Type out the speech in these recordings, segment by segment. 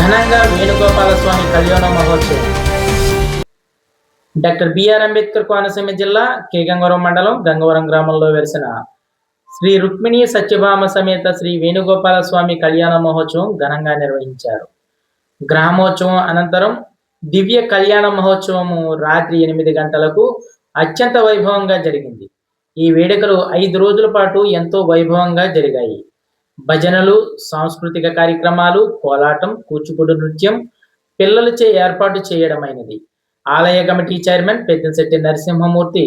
ఘనంగా వేణుగోపాల స్వామి కళ్యాణ మహోత్సవం. డాక్టర్ బిఆర్ అంబేద్కర్ కోనసీమ జిల్లా కే గంగవరం మండలం గంగవరం గ్రామంలో వెలిసిన శ్రీ రుక్మిణి సత్యభామ సమేత శ్రీ వేణుగోపాల స్వామి కళ్యాణ మహోత్సవం ఘనంగా నిర్వహించారు. గ్రామోత్సవం అనంతరం దివ్య కళ్యాణ మహోత్సవము రాత్రి ఎనిమిది గంటలకు అత్యంత వైభవంగా జరిగింది. ఈ వేడుకలు ఐదు రోజుల పాటు ఎంతో వైభవంగా జరిగాయి. భజనలు సాంస్కృతిక కార్యక్రమాలు కోలాటం కూచిపూడి నృత్యం పిల్లలచే ఏర్పాటు చేయడమైనది. ఆలయ కమిటీ చైర్మన్ పెద్దంశెట్టి నరసింహమూర్తి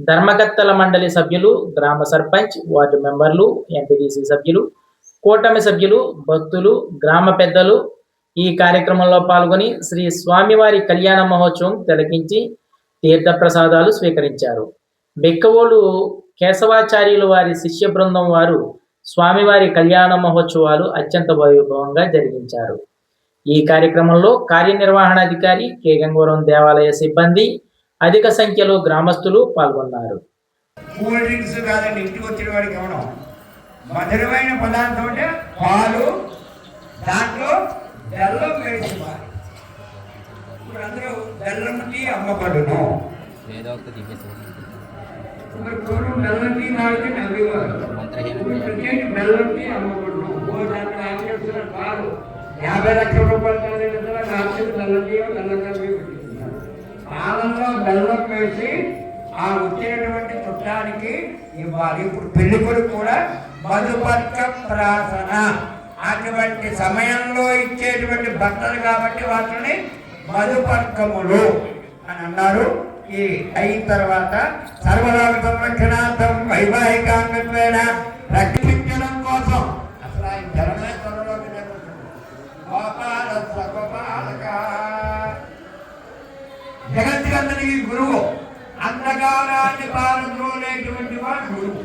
ధర్మకత్తల మండలి సభ్యులు గ్రామ సర్పంచ్ వార్డు మెంబర్లు ఎంపీటీసీ సభ్యులు కూటమి సభ్యులు భక్తులు గ్రామ పెద్దలు ఈ కార్యక్రమంలో పాల్గొని శ్రీ స్వామివారి కళ్యాణ మహోత్సవం తిలకించి తీర్థ ప్రసాదాలు స్వీకరించారు. బెక్కవోలు కేశవాచార్యులు వారి శిష్య బృందం వారు స్వామివారి కళ్యాణ మహోత్సవాలు అత్యంత వైభవంగా జరిగించారు. ఈ కార్యక్రమంలో కార్యనిర్వహణాధికారి కె. గంగవరం దేవాలయ సిబ్బంది అధిక సంఖ్యలో గ్రామస్తులు పాల్గొన్నారు. కూల్ డ్రింక్స్ కాదండి ఇంటికి వచ్చిన వాడికి ఇవ్వడం. మధురమైన పదార్థం అంటే పాలు దాంట్లో బెల్లం వేసి. ఇప్పుడు అందరూ బెల్లం టీ అమ్మబడును. బెల్లం టీ తాగితే నవ్వేవారు ఇప్పుడు యాభై లక్షల రూపాయలు కలిగిన రాత్రి బెల్లం టీ బెల్లం పాలల్లో బెల్లం వేసి ఆ వచ్చినటువంటి చుట్టానికి ఇవ్వాలి ఇప్పుడు పెళ్ళి కొడుకు కూడా మధుపర్క ప్రాసన అటువంటి సమయంలో ఇచ్చేటువంటి భర్తలు కాబట్టి వాటిని మధుపర్కములు అని అన్నారు. ఈ అయిన తర్వాత సర్వలోక సంరక్షణార్థం వైవాహికాంగత్వేన రక్షించడం కోసం. అసలు ఆయన ధరమే త్వరలోకి జరుగుతుంది గోపాల సగోపాలక జగత్తుకందరికి గురువు. అంధకారాన్ని పారద్రోలేటువంటి వాడు గురువు.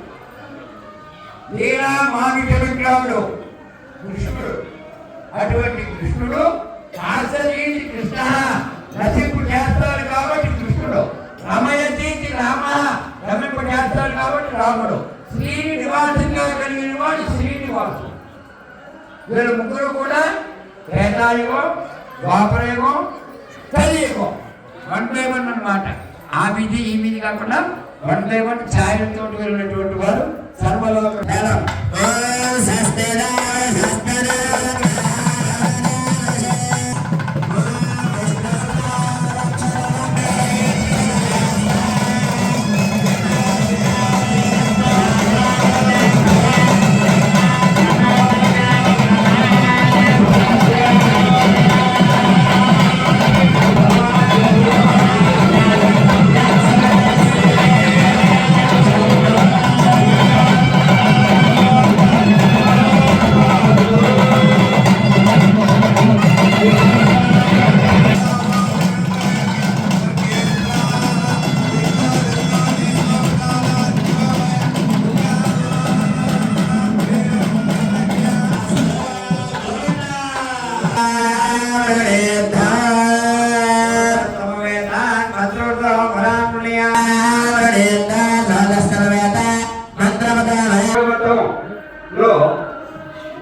లీలా మామిట విగ్రహుడు. కృష్ణుడు. అటువంటి కృష్ణుడు ఆశ్రయించి కృష్ణ నశింపు చేస్తాడు కాబట్టి కృష్ణుడు రమయతీతి రామ రమింపు చేస్తాడు కాబట్టి రాముడు శ్రీని నివాసంగా కలిగిన వాడు శ్రీనివాసుడు వీళ్ళు ముగ్గురు కూడా త్రేతాయుగం ద్వాపరయుగం కలియుగం వన్ బై వన్ అనమాట ఆ విధి ఈ విధి కాకుండా వన్ బై వన్ ఛాయలతో వెళ్ళినటువంటి వారు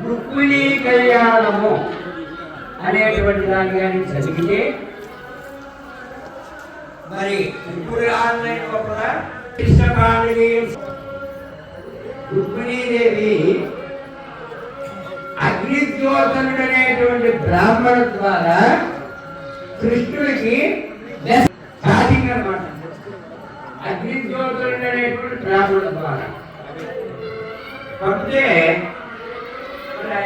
రుక్మిణీ కళ్యాణము అనేటువంటి దాన్ని కానీ చదివితే మరి ఇప్పుడు ఆన్లైన్ లోపల కృష్ణకాళి రుక్మిణీదేవి దుర్యోధనుడు అనేటువంటి బ్రాహ్మణ ద్వారా కృష్ణుడికి స్టార్టింగ్ అనమాట అగ్నిజ్యోతనుడు అనేటువంటి బ్రాహ్మణ ద్వారా. కాకపోతే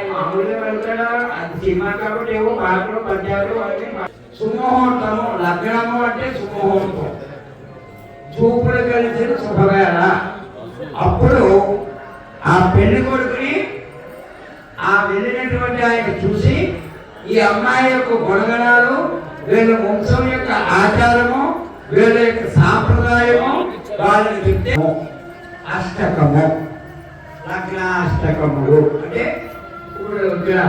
మామూలుగా వెళ్తాడా? అది సినిమా కాబట్టి ఏవో పాటలు పద్యాలు అవి సుముహూర్తము లగ్నము అంటే సుముహూర్తం అమ్మాయి యొక్క గుణగణాలు వీళ్ళ వంశం యొక్క ఆచారము వీళ్ళ యొక్క సాంప్రదాయము వాళ్ళని చెప్తే అష్టకము. లగ్నాష్టకములు. అంటే ఇప్పుడు ఇక్కడ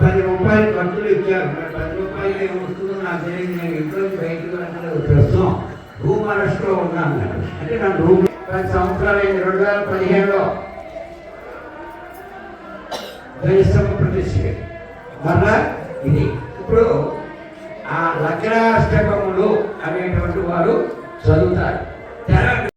పది రూపాయలు ఖర్చులు ఇచ్చారు. మరి పది రూపాయలు ఏమి వస్తుందో నాకు తెలియదు. నేను ఇంట్లో బయటకు వెళ్ళలేదు ప్రస్తుతం రూమ్ అరెస్ట్లో ఉన్నాను అంటే నా రూమ్ పది సంవత్సరాలు అయింది. రెండు వేల పదిహేడులో పరిశ్రమ ప్రతిష్ఠ. మరలా ఇది. ఇప్పుడు ఆ లగ్నాష్టకములు అనేటువంటి వారు చదువుతారు. తెర